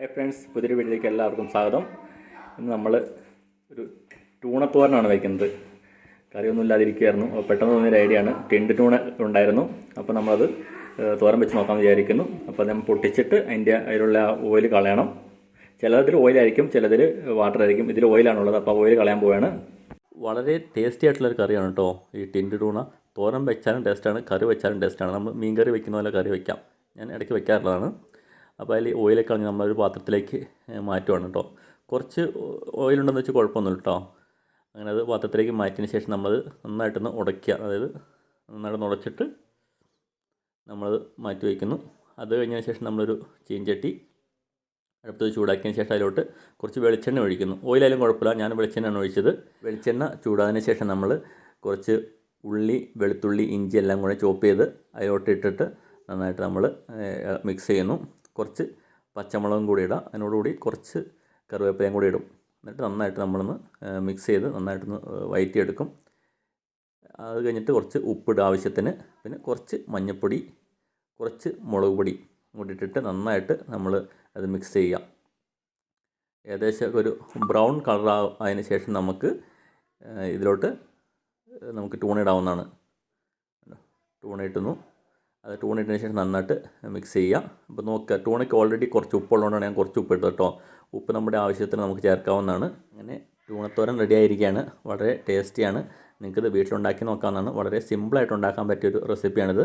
Hi friends പുതിയൊരു വീട്ടിലേക്ക് എല്ലാവർക്കും സ്വാഗതം. ഇന്ന് നമ്മൾ ഒരു ടൂണത്തോരനാണ് വയ്ക്കുന്നത്. കറിയൊന്നും ഇല്ലാതിരിക്കുകയായിരുന്നു. അപ്പോൾ പെട്ടെന്ന് തോന്നിയൊരു ഐഡിയ ആണ്. ടെൻഡ് ടൂണ ഉണ്ടായിരുന്നു. അപ്പോൾ നമ്മളത് തോരൻ വെച്ച് നോക്കാൻ വിചാരിക്കുന്നു. അപ്പോൾ അത് നമ്മൾ പൊട്ടിച്ചിട്ട് അതിന്റെ അതിലുള്ള ഓയിൽ കളയണം. ചിലതിൽ ഓയിലായിരിക്കും ചിലതിൽ വാട്ടർ ആയിരിക്കും. ഇതിൽ ഓയിലാണുള്ളത് അപ്പോൾ ഓയിൽ കളയാൻ പോവുകയാണ്. വളരെ ടേസ്റ്റി ആയിട്ടുള്ളൊരു കറിയാണ് കേട്ടോ ഈ ടിൻഡ് ടൂണ. തോരൻ വെച്ചാലും ടേസ്റ്റാണ് കറി വെച്ചാലും ടേസ്റ്റാണ് നമ്മൾ മീൻ കറി വെക്കുന്ന പോലെ കറി വെക്കാം. ഞാൻ ഇടയ്ക്ക് വെക്കാറുള്ളതാണ്. അപ്പോൾ അതിൽ ഓയിലൊക്കെ കളഞ്ഞ് നമ്മളൊരു പാത്രത്തിലേക്ക് മാറ്റുവാണ് കേട്ടോ. കുറച്ച് ഓയിലുണ്ടെന്ന് വെച്ചാൽ കുഴപ്പമൊന്നുമില്ല കേട്ടോ. അങ്ങനെ അത് പാത്രത്തിലേക്ക് മാറ്റിയതിന് ശേഷം നമ്മൾ നന്നായിട്ടൊന്ന് ഉടയ്ക്കുക. അതായത് നന്നായിട്ട് ഉടച്ചിട്ട് നമ്മളത് മാറ്റി വയ്ക്കുന്നു. അത് കഴിഞ്ഞതിന് ശേഷം നമ്മളൊരു ചീഞ്ചട്ടി അടുപ്പത്ത് ചൂടാക്കിയതിന് ശേഷം അതിലോട്ട് കുറച്ച് വെളിച്ചെണ്ണ ഒഴിക്കുന്നു. ഓയിലായാലും കുഴപ്പമില്ല. ഞാൻ വെളിച്ചെണ്ണയാണ് ഒഴിച്ചത്. വെളിച്ചെണ്ണ ചൂടാതിന് ശേഷം നമ്മൾ കുറച്ച് ഉള്ളി വെളുത്തുള്ളി ഇഞ്ചി എല്ലാം കൂടെ ചോപ്പ് ചെയ്ത് അതിലോട്ട് ഇട്ടിട്ട് നന്നായിട്ട് നമ്മൾ മിക്സ് ചെയ്യുന്നു. കുറച്ച് പച്ചമുളകും കൂടി ഇടാം. അതിനോടുകൂടി കുറച്ച് കറിവേപ്പിലയും കൂടി ഇടും. എന്നിട്ട് നന്നായിട്ട് നമ്മളൊന്ന് മിക്സ് ചെയ്ത് നന്നായിട്ടൊന്ന് വയറ്റിയെടുക്കും. അത് കഴിഞ്ഞിട്ട് കുറച്ച് ഉപ്പിടുക ആവശ്യത്തിന് പിന്നെ കുറച്ച് മഞ്ഞൾപ്പൊടി കുറച്ച് മുളക് പൊടി കൂടി ഇട്ടിട്ട് നന്നായിട്ട് നമ്മൾ അത് മിക്സ് ചെയ്യാം. ഏകദേശം ഒരു ബ്രൗൺ കളർ ആയതിനു ശേഷം നമുക്ക് ഇതിലോട്ട് നമുക്ക് ടൂണിടാവുന്നതാണ് ടൂണിട്ടുന്നു അത് ടൂണിട്ടതിന് ശേഷം നന്നായിട്ട് മിക്സ് ചെയ്യുക അപ്പോൾ നോക്കുക ടൂണയ്ക്ക് ഓൾറെഡി കുറച്ച് ഉപ്പുള്ളതുകൊണ്ടാണ് ഞാൻ കുറച്ച് ഉപ്പ് ഇട്ടത് കേട്ടോ ഉപ്പ് നമ്മുടെ ആവശ്യത്തിന് നമുക്ക് ചേർക്കാവുന്നതാണ്. അങ്ങനെ ടൂണത്തോരൻ റെഡി ആയിരിക്കുകയാണ്. വളരെ ടേസ്റ്റിയാണ് നിങ്ങൾക്കിത് വീട്ടിലുണ്ടാക്കി നോക്കാവുന്നതാണ്. വളരെ സിമ്പിളായിട്ട് ഉണ്ടാക്കാൻ പറ്റിയൊരു റെസിപ്പിയാണിത്